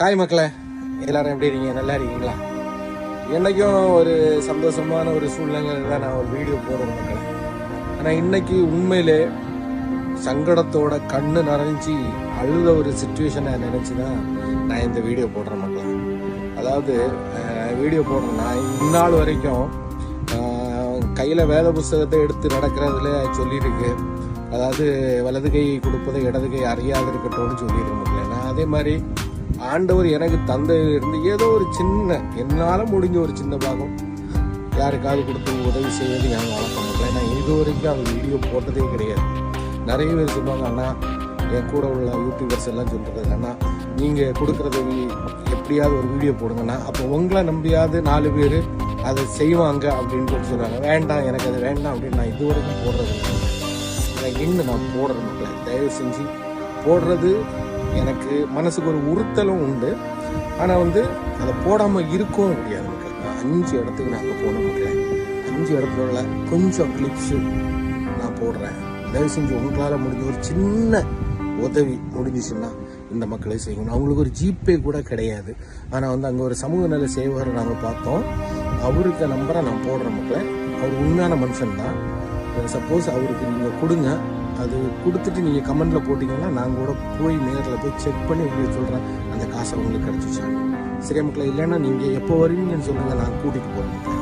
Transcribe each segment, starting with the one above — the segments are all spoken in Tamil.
ஹாய் மக்களே. எல்லாரும் எப்படி இருக்கீங்க? நல்லா இருக்கீங்களா? என்னைக்கும் ஒரு சந்தோஷமான ஒரு சூழ்நிலையில் தான் நான் ஒரு வீடியோ போடுறேன் மக்களே. ஆனால் இன்னைக்கு உண்மையிலே சங்கடத்தோட கண்ணு நனைஞ்சி அழுத ஒரு சுச்சுவேஷனை நினச்சி தான் நான் இந்த வீடியோ போடுறேன் மக்களே. அதாவது வீடியோ போடுறேன். நான் இந்நாள் வரைக்கும் கையில் வேத புஸ்தகத்தை எடுத்து நடக்கிறதுல சொல்லியிருக்கு. அதாவது வலது கை கொடுப்பதை இடது கை அறியாது இருக்கட்டும்னு சொல்லியிருக்கு மக்களே. நான் அதே மாதிரி ஆண்டவர் எனக்கு தந்தையிலிருந்து ஏதோ ஒரு சின்ன என்னால் முடிஞ்ச ஒரு சின்ன பாகம் யாருக்காவது கொடுத்து உதவி செய்வது என் வழக்கம் மக்களே நான் இது வரைக்கும் அந்த வீடியோ போட்டதே கிடையாது. நிறைய பேர் சொல்லுவாங்க அண்ணா என் கூட உள்ள யூடியூபர்ஸ் எல்லாம் சொல்கிறது அண்ணா நீங்கள் கொடுக்குறத எப்படியாவது ஒரு வீடியோ போடுங்கண்ணா அப்போ உங்களை நம்பியாவது நாலு பேர் அதை செய்வாங்க அப்படின்னு சொல்லி சொல்கிறாங்க வேண்டாம் எனக்கு அது வேண்டாம் அப்படின்னு நான் இது வரைக்கும் போடுறது இல்லை. நான் இன்னும் நான் போடுறது மக்களே தயவு செஞ்சு போடுறது எனக்கு மனசுக்கு ஒரு உறுத்தலும் உண்டு. ஆனால் வந்து அதை போடாமல் இருக்கவும் முடியாது மக்கள் அஞ்சு இடத்துக்கு நான் அங்கே போன மக்களே அஞ்சு இடத்துல உள்ள கொஞ்சம் கிளிப்ஸு நான் போடுறேன். தயவு செஞ்சு உங்களால் முடிஞ்ச ஒரு சின்ன உதவி முடிஞ்சிச்சுன்னா இந்த மக்களை செய்யணும். அவங்களுக்கு ஒரு ஜிபே கூட கிடையாது. ஆனால் வந்து அங்கே ஒரு சமூக நல சேவகரை நாங்கள் பார்த்தோம். அவருக்கு நம்பரை நான் போடுற மக்களை. அவர் உண்மையான மனுஷன் தான் சப்போஸ் அவருக்கு நீங்கள் கொடுங்க. அது கொடுத்துட்டு நீங்கள் கமெண்ட்ல போட்டிங்கன்னா நான் கூட போய் நேரில் போய் செக் பண்ணி உங்களுக்கு சொல்கிறேன் அந்த காசை உங்களுக்கு கிடச்சிச்சா? சரியா மக்களே இல்லைன்னா நீங்கள் எப்போ வருவீங்கன்னு சொல்லுங்கள் நான் கூட்டிகிட்டு போகிறேன் மக்களே.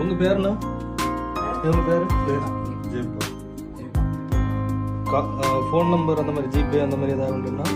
உங்க பேர் என்ன? உங்க பேர்? ஃபோன் நம்பர் அந்த மாதிரி ஜிபே அந்த மாதிரி ஏதாவது உண்டுன்னா?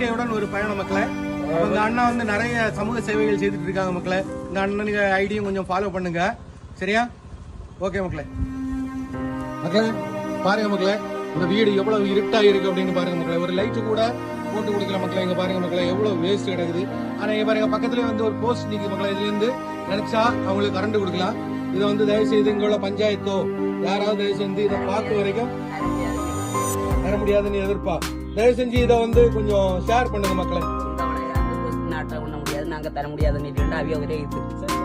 இயற்கையுடன் ஒரு பயணம் மக்களை. இந்த அண்ணா வந்து நிறைய சமூக சேவைகள் செய்துட்டு இருக்காங்க மக்களை. இந்த அண்ணனுக்கு ஐடியும் கொஞ்சம் ஃபாலோ பண்ணுங்க. சரியா? ஓகே மக்களே. மக்களே பாருங்க மக்களே இந்த வீடு எவ்வளவு இருட்டா இருக்கு அப்படின்னு பாருங்க மக்களே. ஒரு லைட்டு கூட போட்டு கொடுக்கல மக்களே. இங்க பாருங்க மக்களே எவ்வளவு வேஸ்ட் கிடக்குது. ஆனா இங்க பாருங்க பக்கத்துல வந்து ஒரு போஸ்ட் நிக்குது மக்களே. இதுல இருந்து நினைச்சா அவங்களுக்கு கரண்ட் கொடுக்கலாம். இதை வந்து தயவு செய்து இங்க உள்ள பஞ்சாயத்தோ யாராவது தயவு செஞ்சு இதை பார்க்க வரைக்கும் தர முடியாதுன்னு எதிர்ப்பா. தயவு செஞ்சு இதை வந்து கொஞ்சம் ஷேர் பண்ணுங்க மக்களை. நாட்டை உண்ண முடியாது நாங்க தர முடியாதுன்னு அவிய ஒரே இது.